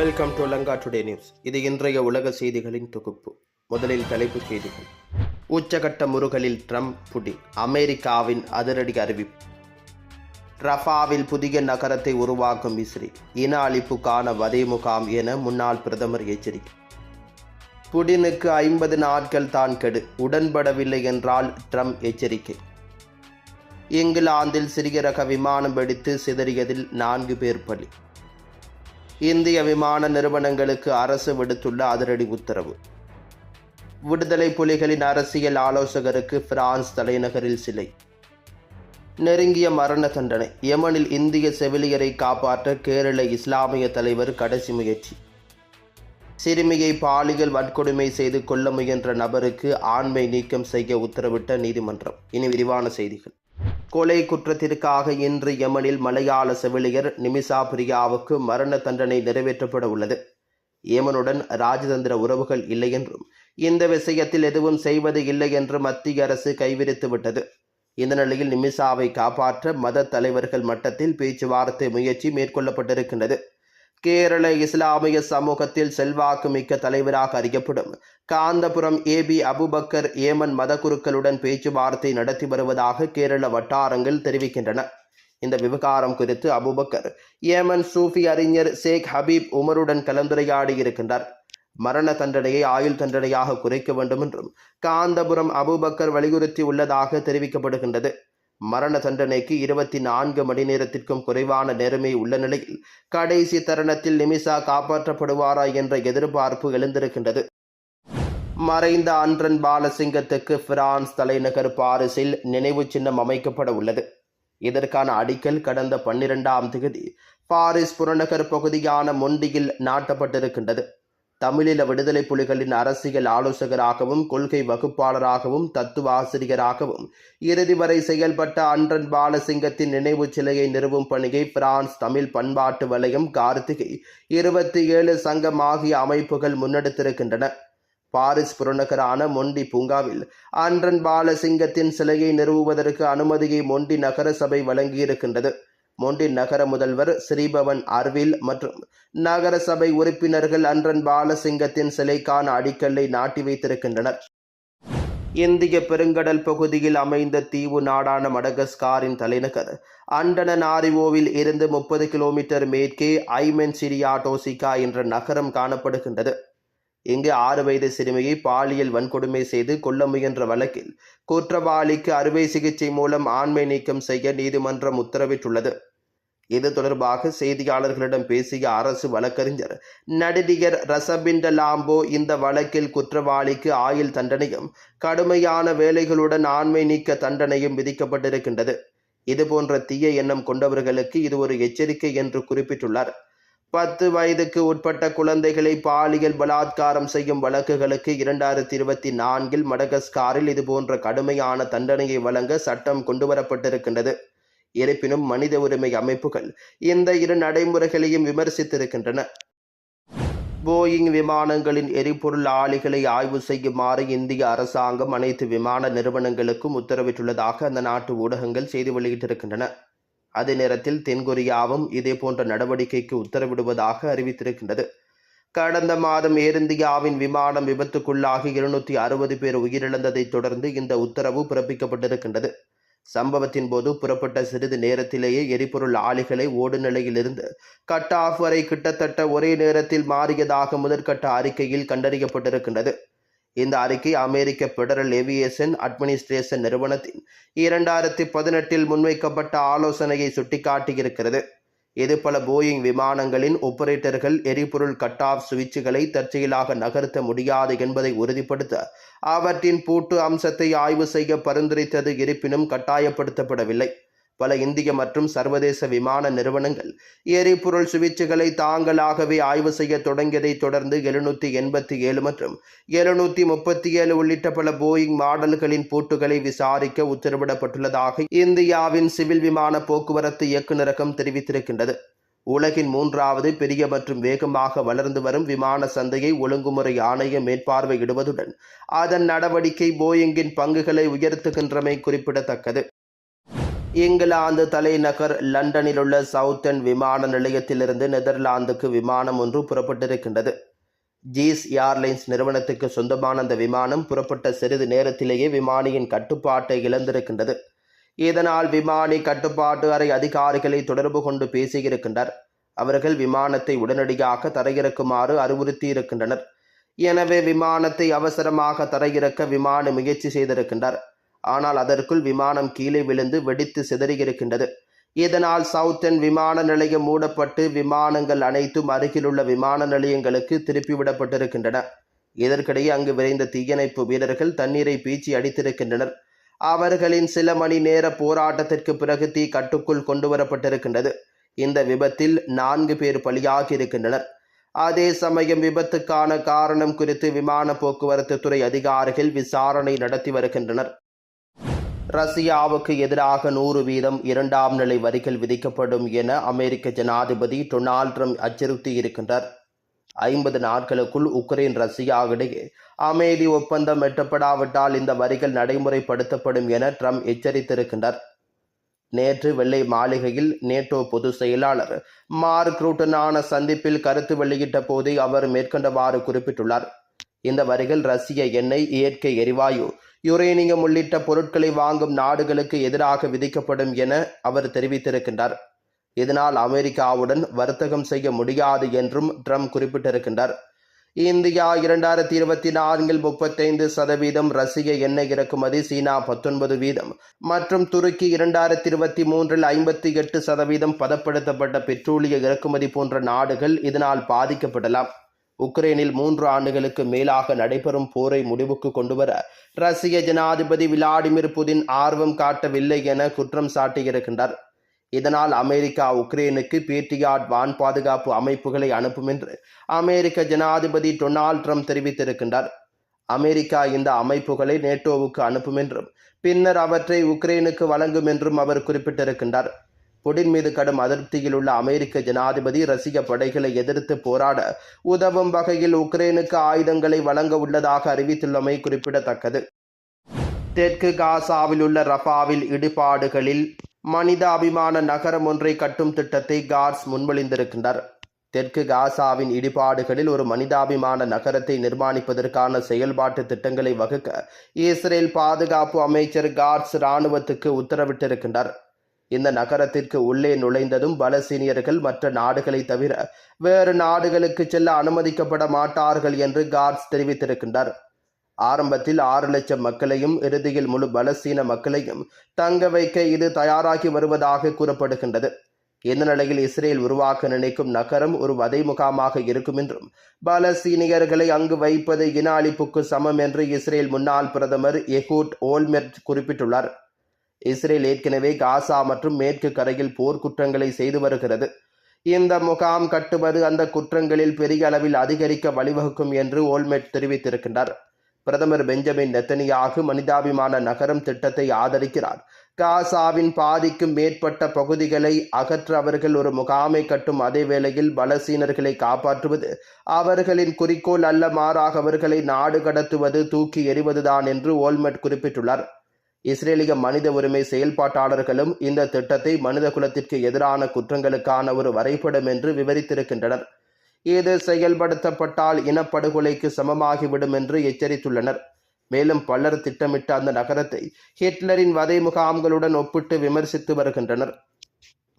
Welcome to Lanka today news இது இன்றைய உலக செய்திகளின் தொகுப்பு. முதலில் தலைப்புச் செய்திகள். உச்சகட்ட முருகலில் ட்ரம்ப் புடின் அமெரிக்காவின் அதிரடி அறிவிப்பு. ரஃபாவில் புதிய நகரத்தை உருவாக்கும் இஸ்ரேல் இன அழிப்புக்கான வதை முகாம் என முன்னாள் பிரதமர் எச்சரிக்கை. புடினுக்கு ஐம்பது நாட்கள் தான் கெடு. உடன்படவில்லை என்றால் ட்ரம்ப் எச்சரிக்கை. இங்கிலாந்தில் சிறிய ரக விமானம் வெடித்து சிதறியதில் நான்கு பேர் பலி. இந்திய விமான நிறுவனங்களுக்கு அரசு விடுத்துள்ள அதிரடி உத்தரவு. விடுதலை புலிகளின் அரசியல் ஆலோசகருக்கு பிரான்ஸ் தலைநகரில் சிலை. நெருங்கிய மரண தண்டனை. யமனில் இந்திய செவிலியரை காப்பாற்ற கேரள இஸ்லாமிய தலைவர் கடைசி முயற்சி. சிறுமியை பாலியல் வன்கொடுமை செய்து கொள்ள முயன்ற நபருக்கு ஆண்மை நீக்கம் செய்ய உத்தரவிட்ட நீதிமன்றம். இனி விரிவான செய்திகள். கொலை குற்றத்திற்காக இன்று யமனில் மலையாள செவிலியர் நிமிஷா பிரியாவுக்கு மரண தண்டனை நிறைவேற்றப்பட உள்ளது. யமனுடன் ராஜதந்திர உறவுகள் இல்லை என்றும் இந்த விஷயத்தில் எதுவும் செய்வது இல்லை என்று மத்திய அரசு கைவிரித்து விட்டது. இந்த நிலையில் நிமிஷாவை காப்பாற்ற மத தலைவர்கள் மட்டத்தில் பேச்சுவார்த்தை முயற்சி மேற்கொள்ளப்பட்டிருக்கின்றது. கேரள இஸ்லாமிய சமூகத்தில் செல்வாக்கு மிக்க தலைவராக அறியப்படும் காந்தபுரம் ஏபி அபுபக்கர் ஏமன் மதகுருக்களுடன் பேச்சுவார்த்தை நடத்தி வருவதாக கேரள வட்டாரங்கள் தெரிவிக்கின்றன. இந்த விவகாரம் குறித்து அபுபக்கர் ஏமன் சூஃபி அறிஞர் ஷேக் ஹபீப் உமருடன் கலந்துரையாடி இருக்கின்றார். மரண தண்டனையை ஆயுள் தண்டனையாக குறைக்க வேண்டும் என்றும் காந்தபுரம் அபுபக்கர் வலியுறுத்தி உள்ளதாக தெரிவிக்கப்படுகின்றது. மரண தண்டனைக்கு இருபத்தி நான்கு மணி நேரத்திற்கும் குறைவான நேரமே உள்ள நிலையில் கடைசி தருணத்தில் நிமிஷா காப்பாற்றப்படுவாரா என்ற எதிர்பார்ப்பு எழுந்திருக்கின்றது. மறைந்த அன்றன் பாலசிங்கத்துக்கு பிரான்ஸ் தலைநகர் பாரிஸில் நினைவு சின்னம் அமைக்கப்பட உள்ளது. இதற்கான அடிக்கல் கடந்த பன்னிரெண்டாம் தேதி பாரிஸ் புறநகர் பகுதியான மொண்டியில் நாட்டப்பட்டிருக்கின்றது. தமிழீழ விடுதலை புலிகளின் அரசியல் ஆலோசகராகவும் கொள்கை வகுப்பாளராகவும் தத்துவ ஆசிரியராகவும். இறுதி வரை செயல்பட்ட அன்றன் பாலசிங்கத்தின் நினைவு சிலையை நிறுவும் பணியை பிரான்ஸ் தமிழ் பண்பாட்டு வலயம் கார்த்திகை இருபத்தி ஏழு சங்கம் ஆகிய அமைப்புகள் முன்னெடுத்திருக்கின்றன. பாரிஸ் புறநகரான மொண்டி பூங்காவில் அன்றன் பாலசிங்கத்தின் சிலையை நிறுவுவதற்கு அனுமதியை மொண்டி நகரசபை வழங்கியிருக்கின்றது. மொண்டின் நகர முதல்வர் ஸ்ரீபவன் அர்வில் மற்றும் நகர சபை உறுப்பினர்கள் அன்றன் பாலசிங்கத்தின் சிலைக்கான அடிக்கல்லை நாட்டி வைத்திருக்கின்றனர். இந்திய பெருங்கடல் பகுதியில் அமைந்த தீவு நாடான மடகஸ்காரின் தலைநகர். அண்டனநாரிவோவில் இருந்து முப்பது கிலோமீட்டர் மேற்கே ஐமென் சிரியாடோசிகா என்ற நகரம் காணப்படுகின்றது. இங்கு ஆறு வயது சிறுமியை பாலியல் வன்கொடுமை செய்து கொல்ல முயன்ற வழக்கில் குற்றவாளிக்கு அறுவை சிகிச்சை மூலம் ஆண்மை நீக்கம் செய்ய நீதிமன்றம் உத்தரவிட்டுள்ளது. இது தொடர்பாக செய்தியாளர்களிடம் பேசிய அரசு வழக்கறிஞர் நடிகர் ரசபிண்ட லாம்போ இந்த வழக்கில் குற்றவாளிக்கு ஆயுள் தண்டனையும் கடுமையான வேலைகளுடன் ஆண்மை நீக்க தண்டனையும் விதிக்கப்பட்டிருக்கின்றது. இதுபோன்ற தீய எண்ணம் கொண்டவர்களுக்கு இது ஒரு எச்சரிக்கை என்று குறிப்பிட்டுள்ளார். பத்து வயதுக்கு உட்பட்ட குழந்தைகளை பாலியல் பலாத்காரம் செய்யும் வழக்குகளுக்கு இரண்டாயிரத்தி இருபத்தி நான்கில் மடகஸ்காரில் இதுபோன்ற கடுமையான தண்டனையை வழங்க சட்டம் கொண்டுவரப்பட்டிருக்கின்றது இருப்பினும் மனித உரிமை அமைப்புகள் இந்த இரு நடைமுறைகளையும் விமர்சித்திருக்கின்றன. போயிங் விமானங்களின் எரிபொருள் ஆலைகளை ஆய்வு செய்யுமாறு இந்திய அரசாங்கம் அனைத்து விமான நிறுவனங்களுக்கும் உத்தரவிட்டுள்ளதாக அந்த நாட்டு ஊடகங்கள் செய்தி வெளியிட்டிருக்கின்றன. அதே நேரத்தில் தென்கொரியாவும் இதேபோன்ற நடவடிக்கைக்கு உத்தரவிடுவதாக அறிவித்திருக்கின்றது. கடந்த மாதம் ஏர் இந்தியாவின் விமானம் விபத்துக்குள்ளாகி இருநூற்றி அறுபது பேர் உயிரிழந்ததைத் தொடர்ந்து இந்த உத்தரவு பிறப்பிக்கப்பட்டிருக்கின்றது. சம்பவத்தின் போது புறப்பட்ட சிறிது நேரத்திலேயே எரிபொருள் ஆலைகளை ஓடு நிலையிலிருந்து கட் ஆஃப் வரை கிட்டத்தட்ட ஒரே நேரத்தில் மாறியதாக முதற்கட்ட அறிக்கையில் கண்டறியப்பட்டிருக்கின்றது. இந்த அறிக்கை அமெரிக்க பெடரல் ஏவியேஷன் அட்மினிஸ்ட்ரேஷன் நிறுவனத்தின் இரண்டாயிரத்தி பதினெட்டில் முன்வைக்கப்பட்ட ஆலோசனையை சுட்டிக்காட்டியிருக்கிறது. இது பல போயிங் விமானங்களின் ஒப்பரேட்டர்கள் எரிபொருள் கட் ஆஃப் சுவிட்சுகளை தற்செயலாக நகர்த்த முடியாது என்பதை உறுதிப்படுத்த அவற்றின் பூட்டு அம்சத்தை ஆய்வு செய்ய பரிந்துரைத்தது இருப்பினும் கட்டாயப்படுத்தப்படவில்லை. பல இந்திய மற்றும் சர்வதேச விமான நிறுவனங்கள் எரிபொருள் சுவிட்சுகளை தாங்களாகவே ஆய்வு செய்ய தொடங்கியதை தொடர்ந்து எழுநூற்றி எண்பத்தி ஏழு மற்றும் எழுநூற்றி முப்பத்தி ஏழு உள்ளிட்ட பல போயிங் மாடல்களின் பூட்டுகளை விசாரிக்க உத்தரவிடப்பட்டுள்ளதாக இந்தியாவின் சிவில் விமான போக்குவரத்து இயக்குநரகம் தெரிவித்திருக்கின்றது. உலகின் மூன்றாவது பெரிய மற்றும் வேகமாக வளர்ந்து வரும் விமான சந்தையை ஒழுங்குமுறை ஆணையம் மேற்பார்வையிடுவதுடன் அதன் நடவடிக்கை போயிங்கின் பங்குகளை உயர்த்துகின்றமை குறிப்பிடத்தக்கது. இங்கிலாந்து தலைநகர் லண்டனில் உள்ள சவுத்தன் விமான நிலையத்திலிருந்து நெதர்லாந்துக்கு விமானம் ஒன்று புறப்பட்டிருக்கின்றது. ஜீஸ் ஏர்லைன்ஸ் நிறுவனத்துக்கு சொந்தமான அந்த விமானம் புறப்பட்ட சிறிது நேரத்திலேயே விமானியின் கட்டுப்பாட்டை இழந்திருக்கின்றது. இதனால் விமானி கட்டுப்பாட்டு அறை அதிகாரிகளை தொடர்பு கொண்டு பேசியிருக்கின்றார். அவர்கள் விமானத்தை உடனடியாக தரையிறக்குமாறு அறிவுறுத்தியிருக்கின்றனர். எனவே விமானத்தை அவசரமாக தரையிறக்க விமானி முயற்சி செய்திருக்கின்றார். ஆனால் அதற்குள் விமானம் கீழே விழுந்து வெடித்து சிதறியிருக்கின்றது. இதனால் சவுத்தன் விமான நிலையம் மூடப்பட்டு விமானங்கள் அனைத்தும் அருகிலுள்ள விமான நிலையங்களுக்கு திருப்பிவிடப்பட்டிருக்கின்றன. இதற்கிடையே அங்கு விரைந்த தீயணைப்பு வீரர்கள் தண்ணீரை பீச்சி அடித்திருக்கின்றனர். அவர்களின் சில மணி நேர போராட்டத்திற்கு பிறகு தீ கட்டுக்குள் கொண்டு வரப்பட்டிருக்கின்றது இந்த விபத்தில் நான்கு பேர் பலியாகி இருக்கின்றனர் அதே சமயம் விபத்துக்கான காரணம் குறித்து விமான போக்குவரத்து துறை அதிகாரிகள் விசாரணை நடத்தி வருகின்றனர். ரஷ்யாவுக்கு எதிராக நூறு வீதம் இரண்டாம் நிலை வரிகள் விதிக்கப்படும் என அமெரிக்க ஜனாதிபதி டொனால்ட் ட்ரம்ப் அச்சுறுத்தி இருக்கின்றார். ஐம்பது நாட்களுக்குள் உக்ரைன் ரஷ்யா இடையே அமைதி ஒப்பந்தம் எட்டப்படாவிட்டால் இந்த வரிகள் நடைமுறைப்படுத்தப்படும் என ட்ரம்ப் எச்சரித்திருக்கின்றார். நேற்று வெள்ளை மாளிகையில் நேட்டோ பொதுச் செயலாளர் மார்க் ரூட்டனான சந்திப்பில் கருத்து வெளியிட்ட போதே அவர் மேற்கண்டவாறு குறிப்பிட்டுள்ளார். இந்த வரிகள் ரஷ்ய எண்ணெய் இயற்கை எரிவாயு யுரேனியம் உள்ளிட்ட பொருட்களை வாங்கும் நாடுகளுக்கு எதிராக விதிக்கப்படும் என அவர் தெரிவித்திருக்கின்றார். இதனால் அமெரிக்காவுடன் வர்த்தகம் செய்ய முடியாது என்றும் ட்ரம்ப் குறிப்பிட்டிருக்கின்றார். இந்தியா இரண்டாயிரத்தி இருபத்தி நான்கில் முப்பத்தைந்து சதவீதம் ரஷ்ய எண்ணெய் இறக்குமதி சீனா பத்தொன்பது வீதம் மற்றும் துருக்கி இரண்டாயிரத்தி இருபத்தி மூன்றில் ஐம்பத்தி எட்டு சதவீதம் பதப்படுத்தப்பட்ட பெட்ரோலிய இறக்குமதி போன்ற நாடுகள் இதனால் பாதிக்கப்படலாம். உக்ரைனில் மூன்று ஆண்டுகளுக்கு மேலாக நடைபெறும் போரை முடிவுக்கு கொண்டுவர ரஷ்ய ஜனாதிபதி விளாடிமிர் புதின் ஆர்வம் காட்டவில்லை என குற்றம் சாட்டியிருக்கின்றார். இதனால் அமெரிக்கா உக்ரைனுக்கு பேட்ரியாட் வான் பாதுகாப்பு அமைப்புகளை அனுப்பும் என்று அமெரிக்க ஜனாதிபதி டொனால்ட் ட்ரம்ப் தெரிவித்திருக்கின்றார். அமெரிக்கா இந்த அமைப்புகளை நேட்டோவுக்கு அனுப்பும் என்றும் பின்னர் அவற்றை உக்ரைனுக்கு வழங்கும் என்றும் அவர் குறிப்பிட்டிருக்கின்றார். புடின் மீது கடும் அதிருப்தியில் உள்ள அமெரிக்க ஜனாதிபதி ரஷ்ய படைகளை எதிர்த்து போராட உதவும் வகையில் உக்ரைனுக்கு ஆயுதங்களை வழங்க உள்ளதாக அறிவித்துள்ளமை குறிப்பிடத்தக்கது. தெற்கு காசாவில் உள்ள ரஃபாவில் இடிபாடுகளில் மனிதாபிமான நகரம் ஒன்றை கட்டும் திட்டத்தை கார்ஸ் முன்மொழிந்திருக்கின்றார் தெற்கு காசாவின் இடிபாடுகளில் ஒரு மனிதாபிமான நகரத்தை நிர்மாணிப்பதற்கான செயல்பாட்டு திட்டங்களை வகுக்க இஸ்ரேல் பாதுகாப்பு அமைச்சர் கார்ஸ் இராணுவத்துக்கு உத்தரவிட்டிருக்கின்றார் இந்த நகரத்திற்கு உள்ளே நுழைந்ததும் பலசீனியர்கள் மற்ற நாடுகளை தவிர வேறு நாடுகளுக்கு செல்ல அனுமதிக்கப்பட மாட்டார்கள் என்று கார்ட்ஸ் தெரிவித்திருக்கின்றார். ஆரம்பத்தில் ஆறு லட்சம் மக்களையும் இறுதியில் முழு பலசீன மக்களையும் தங்க வைக்க இது தயாராகி வருவதாக கூறப்படுகின்றது. இந்த நிலையில் இஸ்ரேல் உருவாக்க நினைக்கும் நகரம் ஒரு வதை முகாமாக இருக்கும் என்றும் பலசீனியர்களை அங்கு வைப்பது இன அழிப்புக்கு சமம் என்று இஸ்ரேல் முன்னாள் பிரதமர் எஹூட் ஓல்மெர்ட் குறிப்பிட்டுள்ளார். இஸ்ரேல் ஏற்கனவே காசா மற்றும் மேற்கு கரையில் போர்க்குற்றங்களை செய்து வருகிறது. இந்த முகாம் கட்டுவது அந்த குற்றங்களில் பெரிய அளவில் அதிகரிக்க வழிவகுக்கும் என்று ஓல்மெட் தெரிவித்திருக்கின்றார். பிரதமர் பெஞ்சமின் நெத்தனியாக மனிதாபிமான நகரம் திட்டத்தை ஆதரிக்கிறார். காசாவின் பாதிக்கும் மேற்பட்ட பகுதிகளை அகற்ற அவர்கள் ஒரு முகாமை கட்டும் அதே வேளையில் பலசீனர்களை காப்பாற்றுவது அவர்களின் குறிக்கோள் அல்ல மாறாக அவர்களை நாடு கடத்துவது தூக்கி எறிவதுதான் என்று ஓல்மெட் குறிப்பிட்டுள்ளார். இஸ்ரேலிய மனித உரிமை செயல்பாட்டாளர்களும் இந்த திட்டத்தை மனித குலத்திற்கு எதிரான குற்றங்களுக்கான ஒரு வரைபடம் என்று விவரித்திருக்கின்றனர். இது செயல்படுத்தப்பட்டால் இனப்படுகொலைக்கு சமமாகிவிடும் என்று எச்சரித்துள்ளனர். மேலும் பலர் திட்டமிட்ட அந்த நகரத்தை ஹிட்லரின் வதை முகாம்களுடன் ஒப்பிட்டு விமர்சித்து வருகின்றனர்.